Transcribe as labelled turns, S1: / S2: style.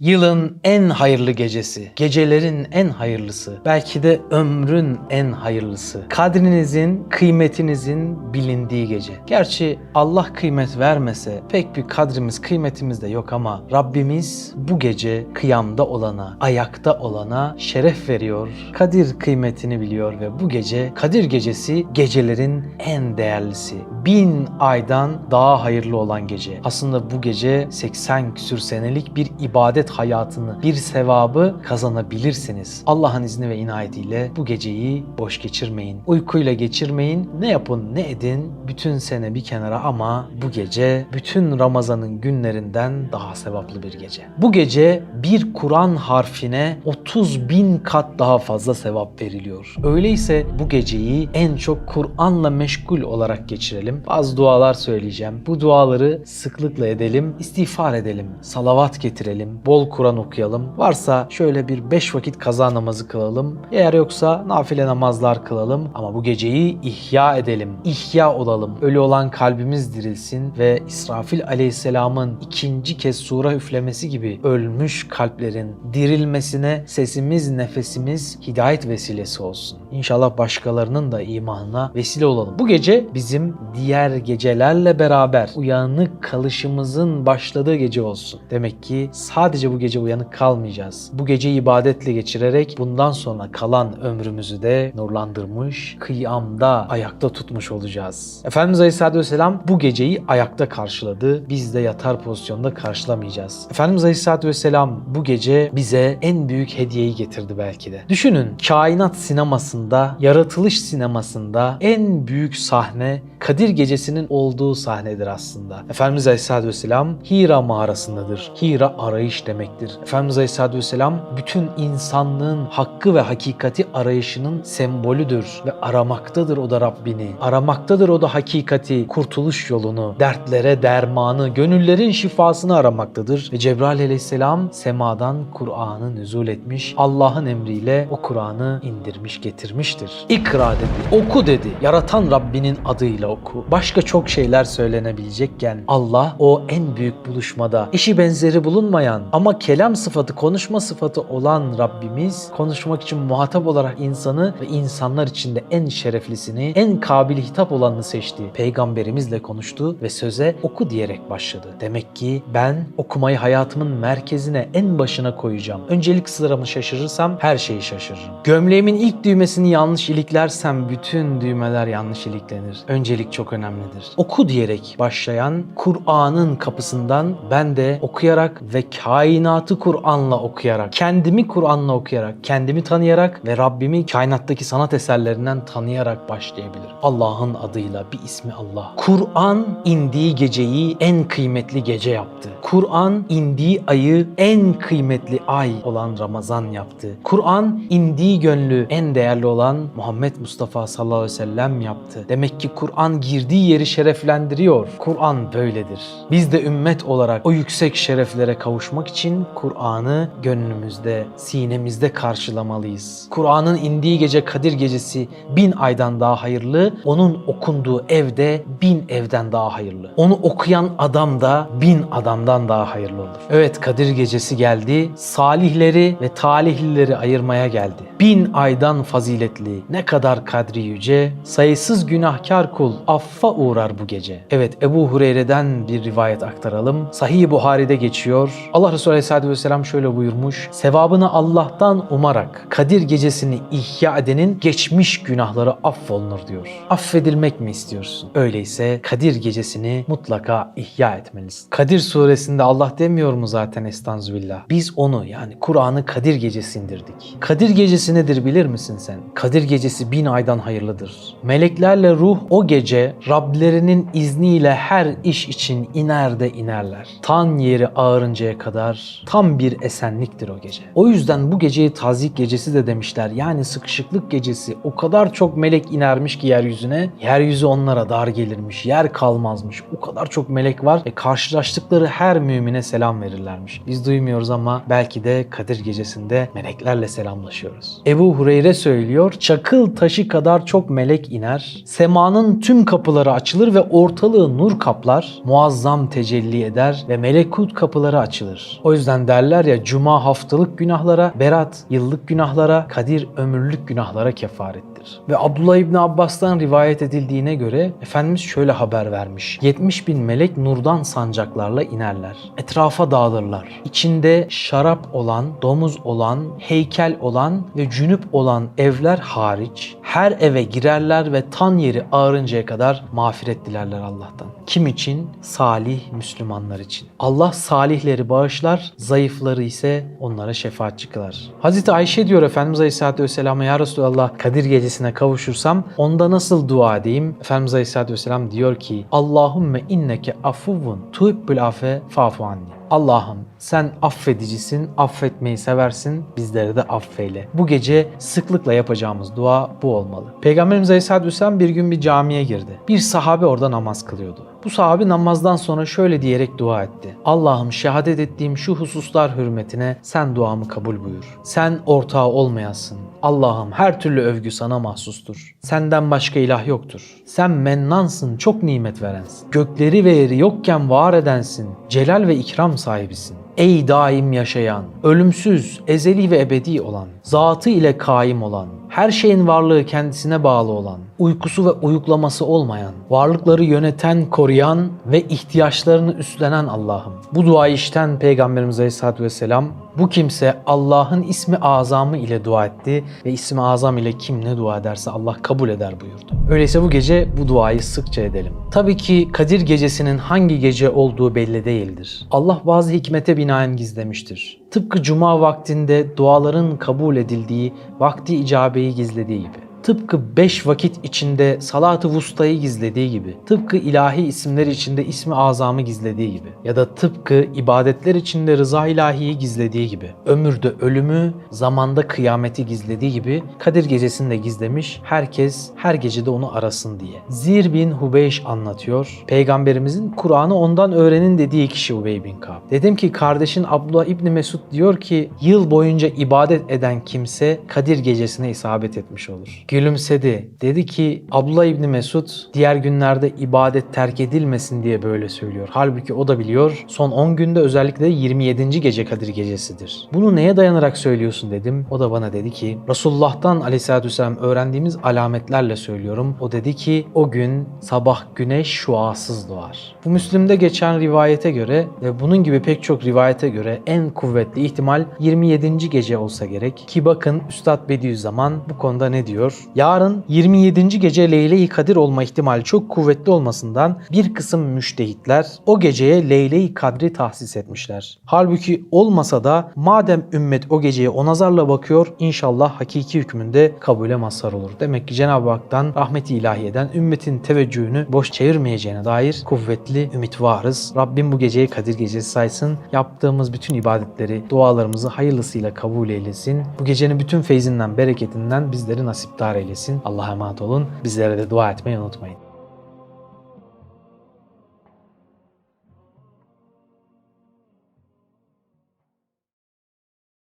S1: Yılın en hayırlı gecesi, gecelerin en hayırlısı, belki de ömrün en hayırlısı. Kadrinizin, kıymetinizin bilindiği gece. Gerçi Allah kıymet vermese pek bir kadrimiz, kıymetimiz de yok ama Rabbimiz bu gece kıyamda olana, ayakta olana şeref veriyor. Kadir kıymetini biliyor ve bu gece Kadir gecesi gecelerin en değerlisi. Bin aydan daha hayırlı olan gece. Aslında bu gece 80 küsür senelik bir ibadet hayatını, bir sevabı kazanabilirsiniz. Allah'ın izni ve inayetiyle bu geceyi boş geçirmeyin. Uykuyla geçirmeyin. Ne yapın ne edin bütün sene bir kenara ama bu gece bütün Ramazan'ın günlerinden daha sevaplı bir gece. Bu gece bir Kur'an harfine 30 bin kat daha fazla sevap veriliyor. Öyleyse bu geceyi en çok Kur'an'la meşgul olarak geçirelim. Bazı dualar söyleyeceğim. Bu duaları sıklıkla edelim, istiğfar edelim, salavat getirelim, bol Kur'an okuyalım. Varsa şöyle bir 5 vakit kaza namazı kılalım. Eğer yoksa nafile namazlar kılalım. Ama bu geceyi ihya edelim. İhya olalım. Ölü olan kalbimiz dirilsin ve İsrafil aleyhisselamın ikinci kez sura üflemesi gibi ölmüş kalplerin dirilmesine sesimiz, nefesimiz hidayet vesilesi olsun. İnşallah başkalarının da imanına vesile olalım. Bu gece bizim diğer gecelerle beraber uyanık kalışımızın başladığı gece olsun. Demek ki sadece bu gece uyanık kalmayacağız. Bu geceyi ibadetle geçirerek bundan sonra kalan ömrümüzü de nurlandırmış, kıyamda ayakta tutmuş olacağız. Efendimiz Aleyhisselatü Vesselam bu geceyi ayakta karşıladı. Biz de yatar pozisyonda karşılamayacağız. Efendimiz Aleyhisselatü Vesselam bu gece bize en büyük hediyeyi getirdi belki de. Düşünün kainat sinemasında, yaratılış sinemasında en büyük sahne Kadir Gecesi'nin olduğu sahnedir aslında. Efendimiz Aleyhisselatü Vesselam Hira mağarasındadır. Hira arayış demektir. Efendimiz Aleyhisselatü Vesselam bütün insanlığın hakkı ve hakikati arayışının sembolüdür ve aramaktadır o da Rabbini. Aramaktadır o da hakikati, kurtuluş yolunu, dertlere dermanı, gönüllerin şifasını aramaktadır. Ve Cebrail Aleyhisselam semadan Kur'an'ı nüzul etmiş, Allah'ın emriyle o Kur'an'ı indirmiş getirmiştir. İkra dedi, oku dedi. Yaratan Rabbinin adıyla oku. Başka çok şeyler söylenebilecekken Allah o en büyük buluşmada eşi benzeri bulunmayan ama kelam sıfatı, konuşma sıfatı olan Rabbimiz konuşmak için muhatap olarak insanı ve insanlar içinde en şereflisini, en kabili hitap olanını seçti. Peygamberimizle konuştu ve söze oku diyerek başladı. Demek ki ben okumayı hayatımın merkezine, en başına koyacağım. Öncelik sıramı şaşırırsam her şeyi şaşırırım. Gömleğimin ilk düğmesini yanlış iliklersem bütün düğmeler yanlış iliklenir. Öncelik çok önemlidir. Oku diyerek başlayan Kur'an'ın kapısından ben de okuyarak ve kainatı Kur'an'la okuyarak, kendimi Kur'an'la okuyarak, kendimi tanıyarak ve Rabbimi kainattaki sanat eserlerinden tanıyarak başlayabilirim. Allah'ın adıyla bir ismi Allah. Kur'an indiği geceyi en kıymetli gece yaptı. Kur'an indiği ayı en kıymetli ay olan Ramazan yaptı. Kur'an indiği gönlü en değerli olan Muhammed Mustafa sallallahu aleyhi ve sellem yaptı. Demek ki Kur'an girdiği yeri şereflendiriyor. Kur'an böyledir. Biz de ümmet olarak o yüksek şereflere kavuşmak için Kur'an'ı gönlümüzde, sinemizde karşılamalıyız. Kur'an'ın indiği gece Kadir gecesi bin aydan daha hayırlı, onun okunduğu evde bin evden daha hayırlı. Onu okuyan adam da bin adamdan daha hayırlı olur. Evet Kadir gecesi geldi, salihleri ve talihlileri ayırmaya geldi. Bin aydan faziletli, ne kadar kadri yüce, sayısız günahkar kul affa uğrar bu gece. Evet Ebu Hureyre'den bir rivayet aktaralım. Sahih Buhari'de geçiyor. Allah Resulü Aleyhisselatü Vesselam şöyle buyurmuş. Sevabını Allah'tan umarak Kadir gecesini ihya edenin geçmiş günahları affolunur diyor. Affedilmek mi istiyorsun? Öyleyse Kadir gecesini mutlaka ihya etmelisin. Kadir suresinde Allah demiyor mu zaten estanzubillah? Biz onu yani Kur'an'ı Kadir gecesi indirdik. Kadir gecesi nedir bilir misin sen? Kadir gecesi bin aydan hayırlıdır. Meleklerle ruh o gece Rablerinin izniyle her iş için iner de inerler. Tan yeri ağarıncaya kadar tam bir esenliktir o gece. O yüzden bu geceyi tazik gecesi de demişler. Yani sıkışıklık gecesi. O kadar çok melek inermiş ki yeryüzüne. Yeryüzü onlara dar gelirmiş. Yer kalmazmış. O kadar çok melek var ve karşılaştıkları her mümine selam verirlermiş. Biz duymuyoruz ama belki de Kadir gecesinde meleklerle selamlaşıyoruz. Ebu Hureyre söylüyor, çakıl taşı kadar çok melek iner, semanın tüm kapıları açılır ve ortalığı nur kaplar, muazzam tecelli eder ve melekut kapıları açılır. O yüzden derler ya cuma haftalık günahlara, berat yıllık günahlara, kadir ömürlük günahlara kefarettir. Ve Abdullah İbni Abbas'tan rivayet edildiğine göre Efendimiz şöyle haber vermiş. 70 bin melek nurdan sancaklarla inerler. Etrafa dağılırlar. İçinde şarap olan, domuz olan, heykel olan ve cünüp olan evler hariç her eve girerler ve tan yeri ağarıncaya kadar mağfiret dilerler Allah'tan. Kim için? Salih Müslümanlar için. Allah salihleri bağışlar, zayıfları ise onlara şefaatçi kılar. Hazreti Ayşe diyor Efendimiz Aleyhisselatü Vesselam'a Ya Resulallah Kadir gecesine kavuşursam onda nasıl dua edeyim? Efendimiz Aleyhisselatü Vesselam diyor ki Allahümme inneke afuvun tuhibbül afe fa'fu anni. Allah'ım sen affedicisin, affetmeyi seversin, bizleri de affeyle. Bu gece sıklıkla yapacağımız dua bu olmalı. Peygamberimiz Aleyhisselatü Vesselam bir gün bir camiye girdi. Bir sahabe orada namaz kılıyordu. Bu sahabe namazdan sonra şöyle diyerek dua etti. Allah'ım şehadet ettiğim şu hususlar hürmetine sen duamı kabul buyur. Sen ortağı olmayasın. Allah'ım her türlü övgü sana mahsustur. Senden başka ilah yoktur. Sen mennansın, çok nimet verensin. Gökleri ve yeri yokken var edensin. Celal ve ikram sahibisin. Ey daim yaşayan, ölümsüz, ezeli ve ebedi olan, zatı ile kaim olan, her şeyin varlığı kendisine bağlı olan, uykusu ve uyuklaması olmayan, varlıkları yöneten, koruyan ve ihtiyaçlarını üstlenen Allah'ım. Bu duayı işten Peygamberimiz Aleyhisselatü Vesselam bu kimse Allah'ın ismi azamı ile dua etti ve ismi azam ile kim ne dua ederse Allah kabul eder buyurdu. Öyleyse bu gece bu duayı sıkça edelim. Tabii ki Kadir gecesinin hangi gece olduğu belli değildir. Allah bazı hikmete binaen gizlemiştir. Tıpkı cuma vaktinde duaların kabul edildiği vakti icabeyi gizlediği gibi. Tıpkı beş vakit içinde salat-ı vustayı gizlediği gibi, tıpkı ilahi isimler içinde ismi azamı gizlediği gibi ya da tıpkı ibadetler içinde rıza ilahiyi gizlediği gibi, ömürde ölümü, zamanda kıyameti gizlediği gibi Kadir gecesini de gizlemiş, herkes her gecede onu arasın diye. Zir bin Hubeyş anlatıyor, Peygamberimizin Kur'an'ı ondan öğrenin dediği kişi Ubey bin Ka'b. Dedim ki kardeşin Abdullah İbni Mesud diyor ki yıl boyunca ibadet eden kimse Kadir gecesine isabet etmiş olur. Gülümsedi. Dedi ki Abdullah İbni Mesud diğer günlerde ibadet terk edilmesin diye böyle söylüyor. Halbuki o da biliyor son 10 günde özellikle de 27. gece Kadir gecesidir. Bunu neye dayanarak söylüyorsun dedim. O da bana dedi ki Resulullah'tan aleyhissalatü vesselam öğrendiğimiz alametlerle söylüyorum. O dedi ki o gün sabah güneş şuasız doğar. Bu Müslim'de geçen rivayete göre ve bunun gibi pek çok rivayete göre en kuvvetli ihtimal 27. gece olsa gerek. Ki bakın Üstad Bediüzzaman bu konuda ne diyor? Yarın 27. gece Leyle-i Kadir olma ihtimali çok kuvvetli olmasından bir kısım müştehitler o geceye Leyle-i Kadri tahsis etmişler. Halbuki olmasa da madem ümmet o geceye o nazarla bakıyor inşallah hakiki hükmünde kabule mazhar olur. Demek ki Cenab-ı Hak'tan rahmeti ilahiyeden ümmetin teveccühünü boş çevirmeyeceğine dair kuvvetli ümit varız. Rabbim bu geceyi Kadir gecesi saysın. Yaptığımız bütün ibadetleri, dualarımızı hayırlısıyla kabul eylesin. Bu gecenin bütün feyzinden, bereketinden bizleri nasipdar eylesin. Allah'a emanet olun. Bizlere de dua etmeyi unutmayın.